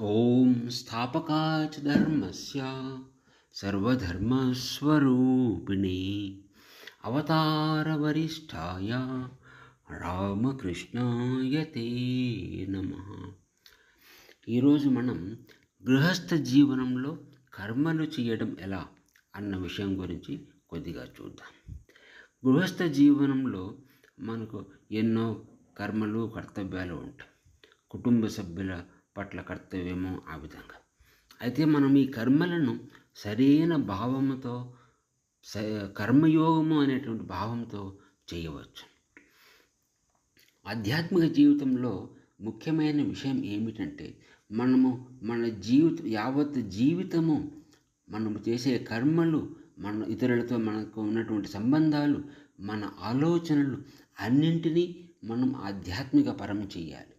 ఓం స్థాపకాచ ధర్మస్య సర్వధర్మస్వరూపిణి అవతారవరిష్టాయ రామకృష్ణాయ తే నమ ఈరోజు మనం గృహస్థ జీవనంలో కర్మలు చేయడం ఎలా అన్న విషయం గురించి కొద్దిగా చూద్దాం. గృహస్థ జీవనంలో మనకు ఎన్నో కర్మలు కర్తవ్యాలు ఉంటాయి. కుటుంబ సభ్యుల పట్ల కర్తవ్యమో ఆ విధంగా. అయితే మనం ఈ కర్మలను సరైన భావముతో స కర్మయోగము అనేటువంటి భావంతో చేయవచ్చు. ఆధ్యాత్మిక జీవితంలో ముఖ్యమైన విషయం ఏమిటంటే మనము మన జీవిత యావత్ జీవితము మనము చేసే కర్మలు మన ఇతరులతో మనకు ఉన్నటువంటి సంబంధాలు మన ఆలోచనలు అన్నింటినీ మనం ఆధ్యాత్మిక పరం చేయాలి.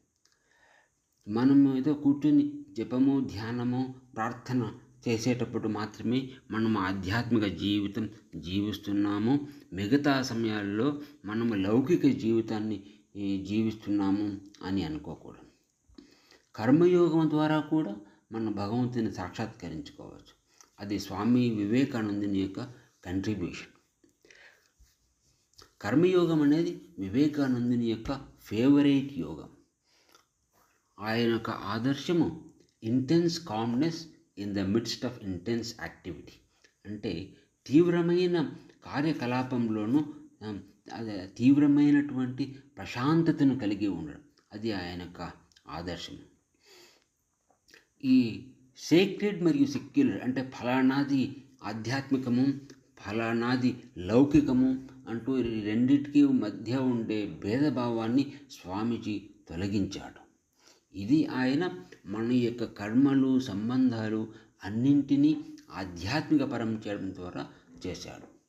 మనము ఏదో కూర్చొని జపము ధ్యానము ప్రార్థన చేసేటప్పుడు మాత్రమే మనం ఆధ్యాత్మిక జీవితం జీవిస్తున్నాము. మిగతా సమయాల్లో మనము లౌకిక జీవితాన్ని జీవిస్తున్నాము అని అనుకోకూడదు. కర్మయోగం ద్వారా కూడా మన భగవంతుని సాక్షాత్కరించుకోవచ్చు. అది స్వామి వివేకానందుని యొక్క కంట్రిబ్యూషన్ కర్మయోగం అనేది వివేకానందుని యొక్క ఫేవరెట్ యోగం. ఆయన యొక్క ఆదర్శము intense calmness in the midst of intense activity అంటే తీవ్రమైన కార్యకలాపంలోనూ అదే తీవ్రమైనటువంటి ప్రశాంతతను కలిగి ఉండడం అది ఆయన యొక్క ఆదర్శం ఈ సేక్రెడ్ మరియు సెక్యులర్ అంటే ఫలానాది ఆధ్యాత్మికము ఫలానాది లౌకికము అంటూ రెండింటికి రెండిటికి మధ్య ఉండే భేదభావాన్ని స్వామీజీ తొలగించాడు. ఇది ఆయన మన యొక్క కర్మలు సంబంధాలు అన్నింటినీ ఆధ్యాత్మిక పరం చేయడం ద్వారా చేశాడు.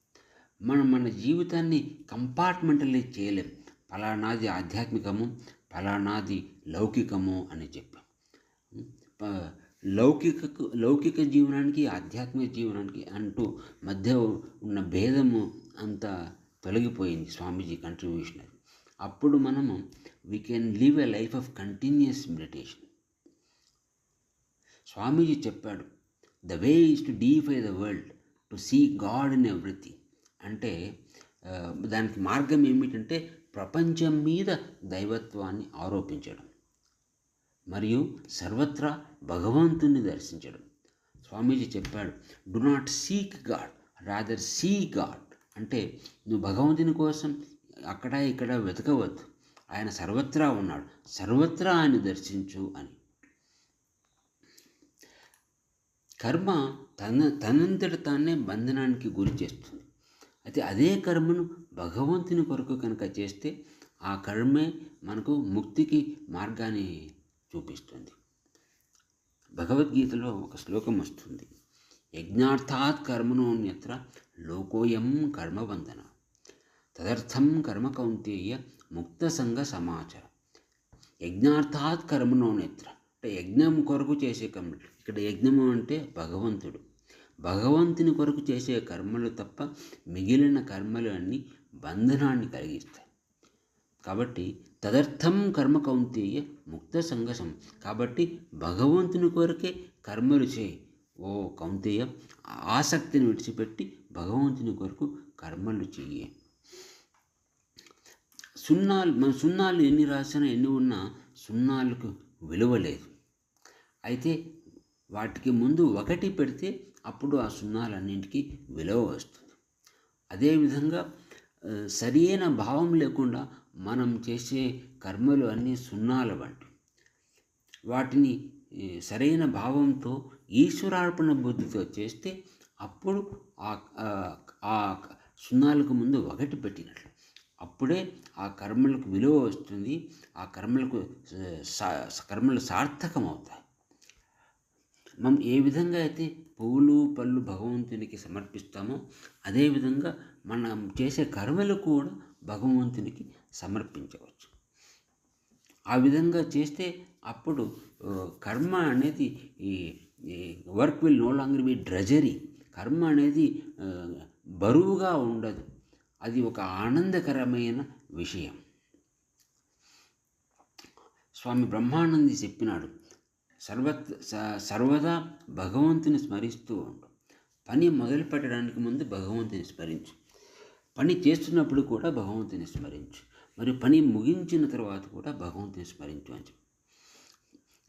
మనం మన జీవితాన్ని కంపార్ట్మెంటలైజ్ చేయలేం. ఫలానాది ఆధ్యాత్మికము ఫలానాది లౌకికము అని చెప్పాం. లౌకిక లౌకిక జీవనానికి ఆధ్యాత్మిక జీవనానికి అంటూ మధ్య ఉన్న భేదము అంతా తొలగిపోయింది స్వామీజీ కంట్రిబ్యూషన్ అది. అప్పుడు మనము we can live a life of continuous meditation Swamiji చెప్పాడు the way is to deify the world to see God in everything అంటే దానికి మార్గం ఏమిటంటే ప్రపంచం మీద దైవత్వాన్ని ఆరోపించడం మరియు సర్వత్రా భగవంతుని దర్శించడం. స్వామీజీ చెప్పాడు do not seek God rather see God అంటే నువ్వు భగవంతుని కోసం అక్కడ ఇక్కడ వెతకవద్దు ఆయన సర్వత్రా ఉన్నాడు. సర్వత్రా ఆయన దర్శించు అని. కర్మ తన తనంతట తానే బంధనానికి గురి చేస్తుంది. అయితే అదే కర్మను భగవంతుని కొరకు కనుక చేస్తే ఆ కర్మే మనకు ముక్తికి మార్గాన్ని చూపిస్తుంది. భగవద్గీతలో ఒక శ్లోకం వస్తుంది. యజ్ఞార్థాత్ కర్మణోన్యత్ర లోకోయం కర్మబంధన. తదర్థం కర్మ కౌంతేయ ముక్త సంఘ సమాచార. యజ్ఞార్థాత్ కర్మణోనేత్ర అంటే యజ్ఞం కొరకు చేసే కర్మలు. ఇక్కడ యజ్ఞము అంటే భగవంతుడు. భగవంతుని కొరకు చేసే కర్మలు తప్ప మిగిలిన కర్మలు అన్నీ బంధనాన్ని కలిగిస్తాయి. కాబట్టి తదర్థం కర్మ కౌంతేయ ముక్త సంఘసం కాబట్టి భగవంతుని కొరకే కర్మలు చేయి ఓ కౌంతేయ ఆసక్తిని విడిచిపెట్టి భగవంతుని కొరకు కర్మలు చెయ్యి. సున్నాలు మన సున్నాలు ఎన్ని రాసినా ఎన్ని ఉన్నా సున్నాలకు విలువ లేదు. అయితే వాటికి ముందు ఒకటి పెడితే అప్పుడు ఆ సున్నాలన్నింటికి విలువ వస్తుంది. అదేవిధంగా సరియైన భావం లేకుండా మనం చేసే కర్మలు అన్నీ సున్నాల వంటి. వాటిని సరైన భావంతో ఈశ్వరార్పణ బుద్ధితో చేస్తే అప్పుడు ఆ సున్నాలకు ముందు ఒకటి పెట్టినట్లు. అప్పుడే ఆ కర్మలకు విలువ వస్తుంది. ఆ కర్మలకు కర్మలు సార్థకమవుతాయి. మనం ఏ విధంగా అయితే పువ్వులు పళ్ళు భగవంతునికి సమర్పిస్తామో అదేవిధంగా మనం చేసే కర్మలు కూడా భగవంతునికి సమర్పించవచ్చు. ఆ విధంగా చేస్తే అప్పుడు కర్మ అనేది ఈ work will no longer be drudgery కర్మ అనేది బరువుగా ఉండదు. అది ఒక ఆనందకరమైన విషయం. స్వామి బ్రహ్మానంది చెప్పినాడు సర్వత్ స- సర్వదా భగవంతుని స్మరిస్తూ ఉండు. పని మొదలు పెట్టడానికి ముందు భగవంతుని స్మరించు. పని చేస్తున్నప్పుడు కూడా భగవంతుని స్మరించు. మరి పని ముగించిన తర్వాత కూడా భగవంతుని స్మరించు అని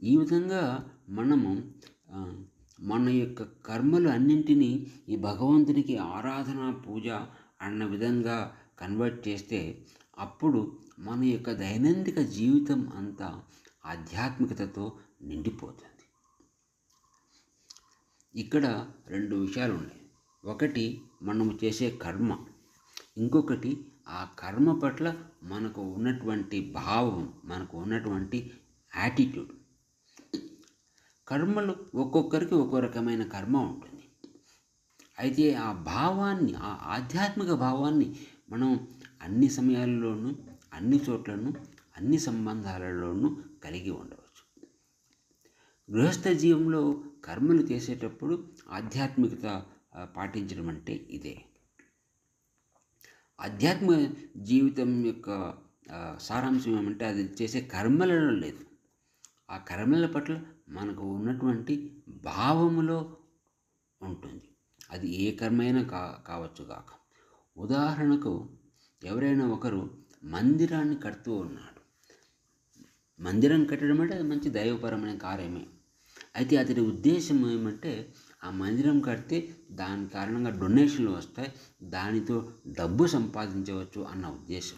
ఈ విధంగా మనము మన యొక్క కర్మలు అన్నింటినీ ఈ భగవంతునికి ఆరాధన పూజ అన్న విధంగా కన్వర్ట్ చేస్తే అప్పుడు మన యొక్క దైనందిక జీవితం అంతా ఆధ్యాత్మికతతో నిండిపోతుంది. ఇక్కడ రెండు విషయాలు ఉన్నాయి. ఒకటి మనము చేసే కర్మ. ఇంకొకటి ఆ కర్మ పట్ల మనకు ఉన్నటువంటి భావం మనకు ఉన్నటువంటి యాటిట్యూడ్. కర్మలు ఒక్కొక్కరికి ఒక్కో రకమైన కర్మ ఉంటుంది. అయితే ఆ భావాన్ని ఆ ఆధ్యాత్మిక భావాన్ని మనం అన్ని సమయాల్లోనూ అన్ని చోట్లను అన్ని సంబంధాలలోనూ కలిగి ఉండవచ్చు. గృహస్థ జీవంలో కర్మలు చేసేటప్పుడు ఆధ్యాత్మికత పాటించడం అంటే ఇదే. ఆధ్యాత్మ జీవితం యొక్క సారాంశం ఏమంటే అది చేసే కర్మలలో లేదు. ఆ కర్మల పట్ల మనకు ఉన్నటువంటి భావములో ఉంటుంది. అది ఏ కర్మైనా కా కావచ్చు కాక ఉదాహరణకు ఎవరైనా ఒకరు మందిరాన్ని కడుతూ ఉన్నాడు. మందిరం కట్టడం అంటే అది మంచి దైవపరమైన కార్యమే. అయితే అతడి ఉద్దేశం ఏమంటే ఆ మందిరం కడితే దాని కారణంగా డొనేషన్లు వస్తాయి దానితో డబ్బు సంపాదించవచ్చు అన్న ఉద్దేశం.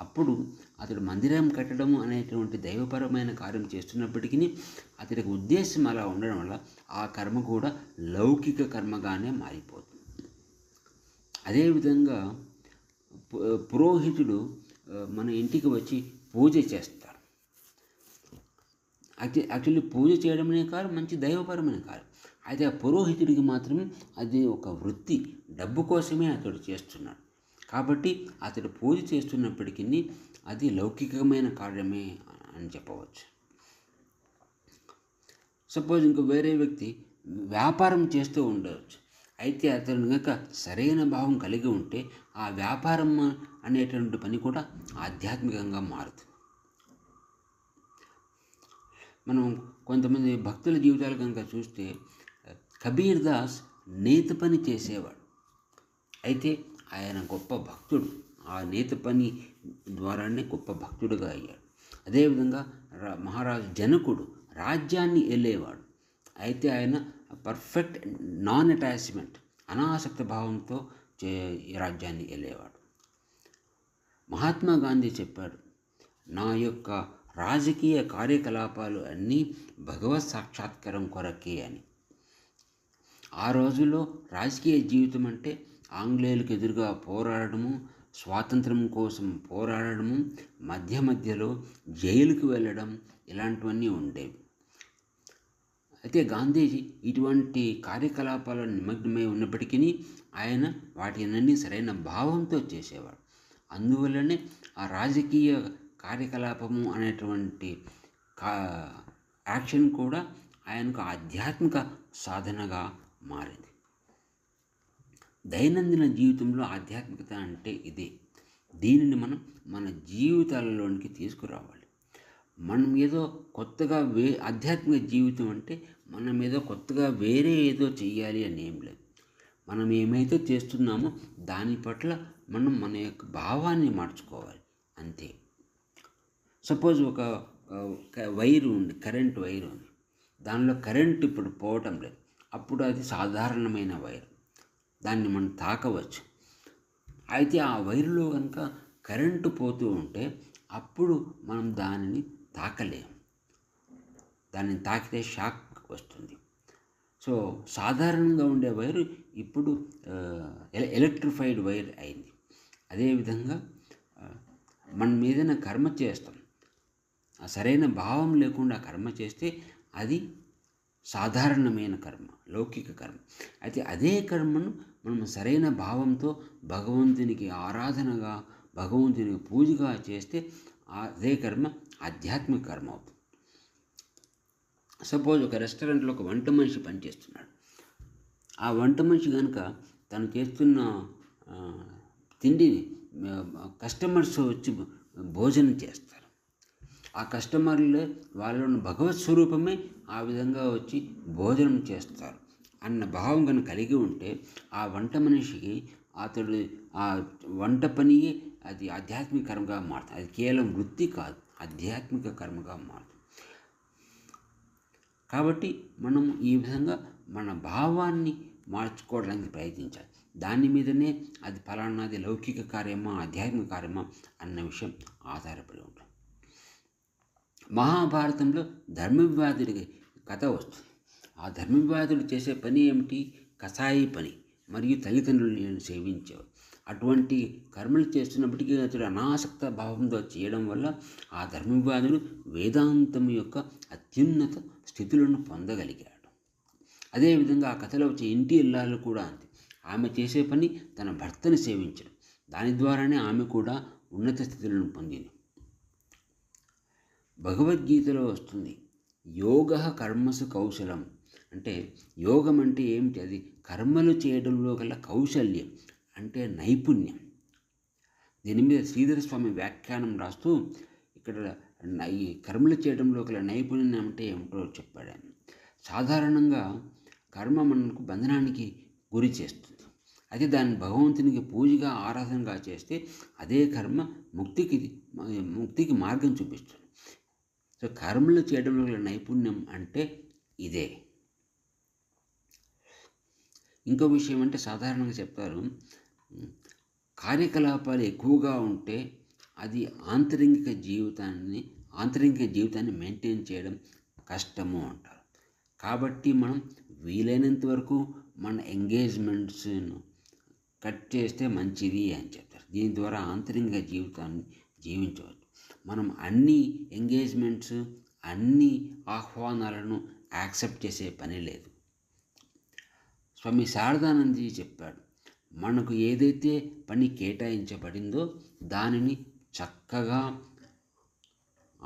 అప్పుడు అతడు మందిరం కట్టడం అనేటువంటి దైవపరమైన కార్యం చేస్తున్నప్పటికీ అతడికి ఉద్దేశం అలా ఉండడం వల్ల ఆ కర్మ కూడా లౌకిక కర్మగానే మారిపోతుంది. అదేవిధంగా పురోహితుడు మన ఇంటికి వచ్చి పూజ చేస్తారు. అయితే యాక్చువల్లీ పూజ చేయడమనే కాదు మంచి దైవపరమైన కాదు. అయితే ఆ పురోహితుడికి మాత్రం అది ఒక వృత్తి డబ్బు కోసమే అతడు చేస్తున్నాడు. కాబట్టి అతడు పూజ చేస్తున్నప్పటికీ అది లౌకికమైన కార్యమే అని చెప్పవచ్చు. సపోజ్ ఇంకో వేరే వ్యక్తి వ్యాపారం చేస్తూ ఉండవచ్చు. అయితే అతను కనుక సరైన భావం కలిగి ఉంటే ఆ వ్యాపారం అనేటువంటి పని కూడా ఆధ్యాత్మికంగా మారుతుంది. మనం కొంతమంది భక్తుల జీవితాలు కనుక చూస్తే కబీర్ దాస్ నేత పని చేసేవాడు. అయితే ఆయన గొప్ప భక్తుడు. ఆ నేత పని ద్వారానే గొప్ప భక్తుడుగా అయ్యాడు. అదేవిధంగా రా- మహారాజు జనకుడు రాజ్యాన్ని వెళ్ళేవాడు అయితే ఆయన పర్ఫెక్ట్ నాన్ అటాచ్మెంట్ అనాసక్త భావంతో చే ఈ రాజ్యాన్ని వెళ్ళేవాడు మహాత్మా గాంధీ చెప్పాడు నా యొక్క రాజకీయ కార్యకలాపాలు అన్నీ భగవత్ సాక్షాత్కారం కొరకే అని. ఆ రోజుల్లో రాజకీయ జీవితం అంటే ఆంగ్లేయులకు ఎదురుగా పోరాడము స్వాతంత్రం కోసం పోరాడము మధ్య మధ్యలో జైలుకు వెళ్ళడం ఇలాంటివన్నీ ఉండేవి. అయితే గాంధీజీ ఇటువంటి కార్యకలాపాలను నిమగ్నమై ఉన్నప్పటికీ ఆయన వాటినన్నీ సరైన భావంతో చేసేవాడు అందువల్లనే ఆ రాజకీయ కార్యకలాపము అనేటువంటి కా యాక్షన్ కూడా ఆయనకు ఆధ్యాత్మిక సాధనగా మారింది. దైనందిన జీవితంలో ఆధ్యాత్మికత అంటే ఇదే. దీనిని మనం మన జీవితాలలోనికి తీసుకురావాలి. మనం ఏదో కొత్తగా వే ఆధ్యాత్మిక జీవితం అంటే మనం ఏదో కొత్తగా వేరే ఏదో చెయ్యాలి అని ఏం లేదు. మనం ఏమైతే చేస్తున్నామో దాని పట్ల మనం మన యొక్క భావాన్ని మార్చుకోవాలి. అంతే. సపోజ్ ఒక వైరు ఉంది కరెంట్ వైరు ఉంది. దానిలో కరెంట్ ఇప్పుడు పోవటం లేదు. అప్పుడు అది సాధారణమైన వైర్. దాన్ని మనం తాకవచ్చు. అయితే ఆ వైరులో కనుక కరెంటు పోతూ ఉంటే అప్పుడు మనం దానిని తాకలేము. దానిని తాకితే షాక్ వస్తుంది. సో సాధారణంగా ఉండే వైరు ఇప్పుడు ఎల- ఎలక్ట్రిఫైడ్ వైర్ అయింది. అదేవిధంగా మన మీదన కర్మ చేస్తాం. ఆ సరైన భావం లేకుండా కర్మ చేస్తే అది సాధారణమైన కర్మ లౌకిక కర్మ. అయితే అదే కర్మను మనం సరైన భావంతో భగవంతునికి ఆరాధనగా భగవంతునికి పూజగా చేస్తే అదే కర్మ ఆధ్యాత్మిక కర్మ అవుతుంది. సపోజ్ ఒక రెస్టారెంట్లో ఒక వంట మనిషి పనిచేస్తున్నాడు. ఆ వంట మనిషి కనుక తను చేస్తున్న తిండిని కస్టమర్స్ వచ్చి భోజనం చేస్తారు. ఆ కస్టమర్లు వాళ్ళను భగవత్ స్వరూపమే ఆ విధంగా వచ్చి భోజనం చేస్తారు అన్న భావం కనుక కలిగి ఉంటే ఆ వంట మనిషికి అతడు ఆ వంట పని అది ఆధ్యాత్మిక కర్మగా మారుతుంది. అది కేవలం వృత్తి కాదు ఆధ్యాత్మిక కర్మగా మారుతుంది. కాబట్టి మనం ఈ విధంగా మన భావాన్ని మార్చుకోవడానికి ప్రయత్నించాలి. దాని మీదనే అది ఫలానాది లౌకిక కార్యమా ఆధ్యాత్మిక కార్యమా అన్న విషయం ఆధారపడి ఉంటుంది. మహాభారతంలో ధర్మవివాదుడికి కథ వస్తుంది. ఆ ధర్మవివాదుడు చేసే పని ఏమిటి? కషాయి పని మరియు తల్లిదండ్రులను సేవించేవారు అటువంటి కర్మలు చేస్తున్నప్పటికీ అతడు అనాసక్త భావంతో చేయడం వల్ల ఆ ధర్మవివాదుడు వేదాంతం యొక్క అత్యున్నత స్థితులను పొందగలిగాడు. అదేవిధంగా ఆ కథలో వచ్చే ఇంటి ఇల్లాలు కూడా అంతే. ఆమె చేసే పని తన భర్తను సేవించడం. దాని ద్వారానే ఆమె కూడా ఉన్నత స్థితులను పొందింది. భగవద్గీతలో వస్తుంది యోగ కర్మసు కౌశలం. అంటే యోగం అంటే ఏమిటి? అది కర్మలు చేయడంలో గల కౌశల్యం అంటే నైపుణ్యం. దీని మీద శ్రీధర స్వామి వ్యాఖ్యానం రాస్తూ ఇక్కడ ఈ కర్మలు చేయడంలో గల నైపుణ్యం అంటే ఏమిటో చెప్పాడు ఆయన. సాధారణంగా కర్మ మనకు బంధనానికి గురి చేస్తుంది. అది దాన్ని భగవంతునికి పూజగా ఆరాధనగా చేస్తే అదే కర్మ ముక్తికి ముక్తికి మార్గం చూపిస్తుంది. సో కర్మలు చేయడంలో గల నైపుణ్యం అంటే ఇదే. ఇంకో విషయం అంటే సాధారణంగా చెప్తారు కార్యకలాపాలు ఎక్కువగా ఉంటే అది ఆంతరింగిక జీవితాన్ని ఆంతరిక జీవితాన్ని మెయింటైన్ చేయడం కష్టము అంటారు. కాబట్టి మనం వీలైనంత వరకు మన ఎంగేజ్మెంట్స్ను కట్ చేస్తే మంచిది అని చెప్తారు. దీని ద్వారా ఆంతరిక జీవితాన్ని జీవించవచ్చు. మనం అన్ని ఎంగేజ్మెంట్స్ అన్ని ఆహ్వానాలను యాక్సెప్ట్ చేసే పని లేదు. స్వామి శారదానందజీ చెప్పాడు మనకు ఏదైతే పని కేటాయించబడిందో దానిని చక్కగా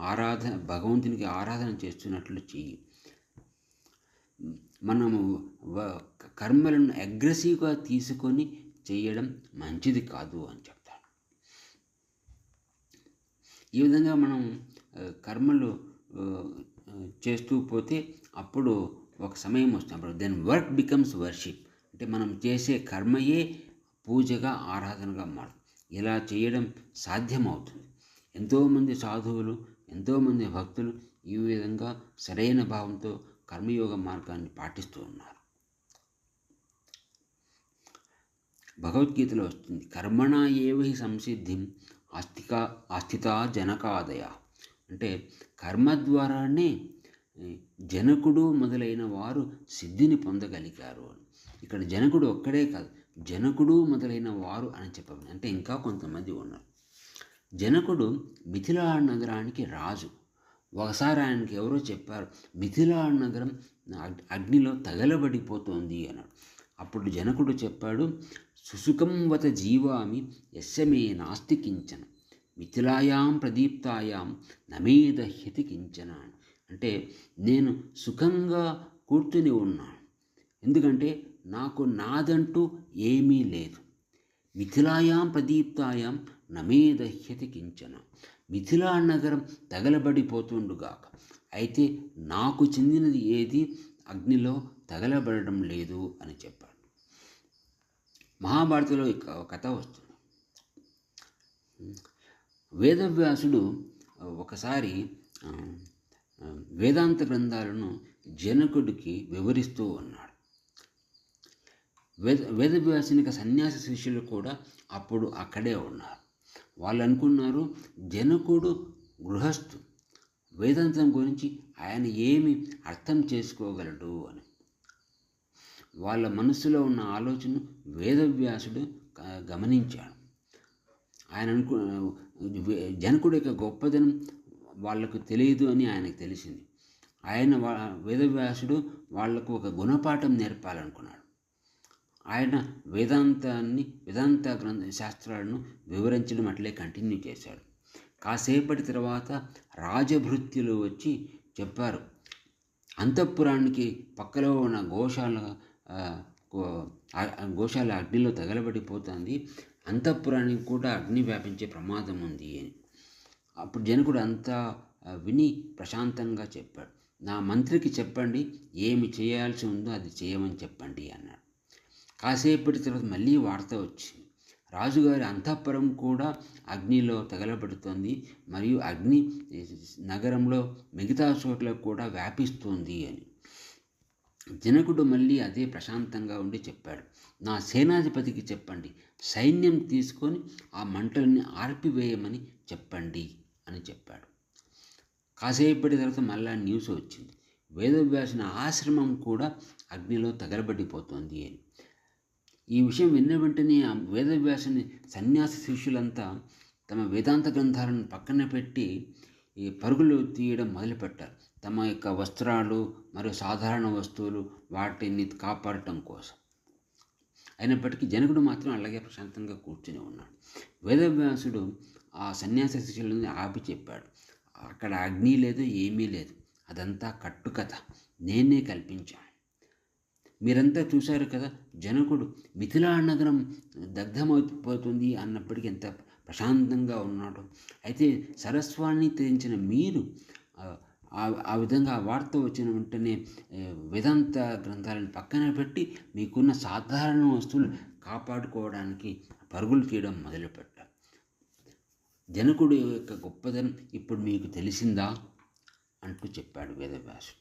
ఆరాధన భగవంతునికి ఆరాధన చేస్తున్నట్లు చెయ్యి. మనము కర్మలను అగ్రెసివ్గా తీసుకొని చేయడం మంచిది కాదు అని చెప్తాను. ఈ విధంగా మనం కర్మలు చేస్తూ పోతే అప్పుడు ఒక సమయం వస్తుంది. అప్పుడు దెన్ వర్క్ బికమ్స్ వర్షిప్ అంటే మనం చేసే కర్మయే పూజగా ఆరాధనగా మారుతుంది. ఇలా చేయడం సాధ్యమవుతుంది. ఎంతోమంది సాధువులు ఎంతోమంది భక్తులు ఈ విధంగా సరైన భావంతో కర్మయోగ మార్గాన్ని పాటిస్తూ ఉన్నారు. భగవద్గీతలో వస్తుంది కర్మణ ఏవహి సంసిద్ధిం ఆస్తిక ఆస్థిత జనకాదయ. అంటే కర్మ ద్వారానే జనకుడు మొదలైన వారు సిద్ధిని పొందగలిగారు అని. ఇక్కడ జనకుడు ఒక్కడే కాదు జనకుడు మొదలైన వారు అని చెప్పబడింది. అంటే ఇంకా కొంతమంది ఉన్నారు. జనకుడు మిథిలా నగరానికి రాజు. ఒకసారి ఆయనకి ఎవరో చెప్పారు మిథిలా నగరం అగ్- అగ్నిలో తగలబడిపోతోంది అన్నాడు. అప్పుడు జనకుడు చెప్పాడు సుసుకంవత జీవామి యస్యమే నాస్తి కించన మిథిలాయాం ప్రదీప్తాయాం నమేదహ్యతి కించన అంటే నేను సుఖంగా కూర్చుని ఉన్నాను. ఎందుకంటే నాకు నాదంటూ ఏమీ లేదు. మిథిలాయాం ప్రదీప్తాయాం నమేదహ్యతి కించన. మిథిలా నగరం తగలబడిపోతుండుగాక. అయితే నాకు చెందినది ఏది? అగ్నిలో తగలబడడం లేదు అని చెప్పాడు. మహాభారతంలో కథ వస్తుంది. వేదవ్యాసుడు ఒకసారి వేదాంత గ్రంథాలను జనకుడికి వివరిస్తూ ఉన్నాడు. వేద వేదవ్యాసునిక సన్యాసి శిష్యులు కూడా అప్పుడు అక్కడే ఉన్నారు. వాళ్ళు అనుకున్నారు జనకుడు గృహస్థు. వేదాంతం గురించి ఆయన ఏమి అర్థం చేసుకోగలడు అని. వాళ్ళ మనసులో ఉన్న ఆలోచన వేదవ్యాసుడు గమనించాడు. ఆయన అనుకు వే- జనకుడి యొక్క గొప్పదనం వాళ్ళకు తెలియదు అని ఆయనకు తెలిసింది. ఆయన వా వేదవ్యాసుడు వాళ్ళకు ఒక గుణపాఠం నేర్పాలనుకున్నాడు. ఆయన వేదాంతాన్ని వేదాంత గ్రంథ శాస్త్రాలను వివరించడం అట్లే కంటిన్యూ చేశాడు. కాసేపటి తర్వాత రాజభృత్యులు వచ్చి చెప్పారు అంతఃపురానికి పక్కలో ఉన్న గోశాల గోశాల అగ్నిలో తగలబడిపోతుంది అంతఃపురానికి కూడా అగ్ని వ్యాపించే ప్రమాదం ఉంది అని. అప్పుడు జనకుడు అంతా విని ప్రశాంతంగా చెప్పాడు నా మంత్రికి చెప్పండి ఏమి చేయాల్సి ఉందో అది చేయమని చెప్పండి అన్నాడు. కాసేపటి తర్వాత మళ్ళీ వార్త వచ్చింది. రాజుగారి అంతఃపురం కూడా అగ్నిలో తగలబడుతోంది. మరియు అగ్ని నగరంలో మిగతా చోట్ల కూడా వ్యాపిస్తోంది అని. జనకుడు మళ్ళీ అదే ప్రశాంతంగా ఉండి చెప్పాడు. నా సేనాధిపతికి చెప్పండి. సైన్యం తీసుకొని ఆ మంటల్ని ఆర్పివేయమని చెప్పండి అని చెప్పాడు. కాసేపటి తర్వాత మళ్ళా న్యూస్ వచ్చింది. వేదవ్యాసిన ఆశ్రమం కూడా అగ్నిలో తగలబడిపోతుంది అని. ఈ విషయం విన్న వెంటనే ఆ వేదవ్యాసుని సన్యాసి శిష్యులంతా తమ వేదాంత గ్రంథాలను పక్కన పెట్టి ఈ పరుగులు తీయడం మొదలుపెట్టారు. తమ యొక్క వస్త్రాలు మరియు సాధారణ వస్తువులు వాటిని కాపాడటం కోసం. అయినప్పటికీ జనకుడు మాత్రం అలాగే ప్రశాంతంగా కూర్చుని ఉన్నాడు. వేదవ్యాసుడు ఆ సన్యాస శిష్యులని ఆపి చెప్పాడు. అక్కడ అగ్ని లేదు ఏమీ లేదు. అదంతా కట్టుకథ. నేనే కల్పించాను. మీరంతా చూశారు కదా జనకుడు మిథిలా నగరం దగ్ధమైపోతుంది అన్నప్పటికీ ఎంత ప్రశాంతంగా ఉన్నాడు. అయితే సరస్వాన్ని తెరించిన మీరు ఆ, ఆ- విధంగా ఆ వార్త వచ్చిన వెంటనే వేదాంత గ్రంథాలను పక్కన పెట్టి మీకున్న సాధారణ వస్తువులు కాపాడుకోవడానికి పరుగులు తీయడం మొదలుపెట్టారు. జనకుడు యొక్క గొప్పదనం ఇప్పుడు మీకు తెలిసిందా? అంటూ చెప్పాడు వేదవ్యాసుడు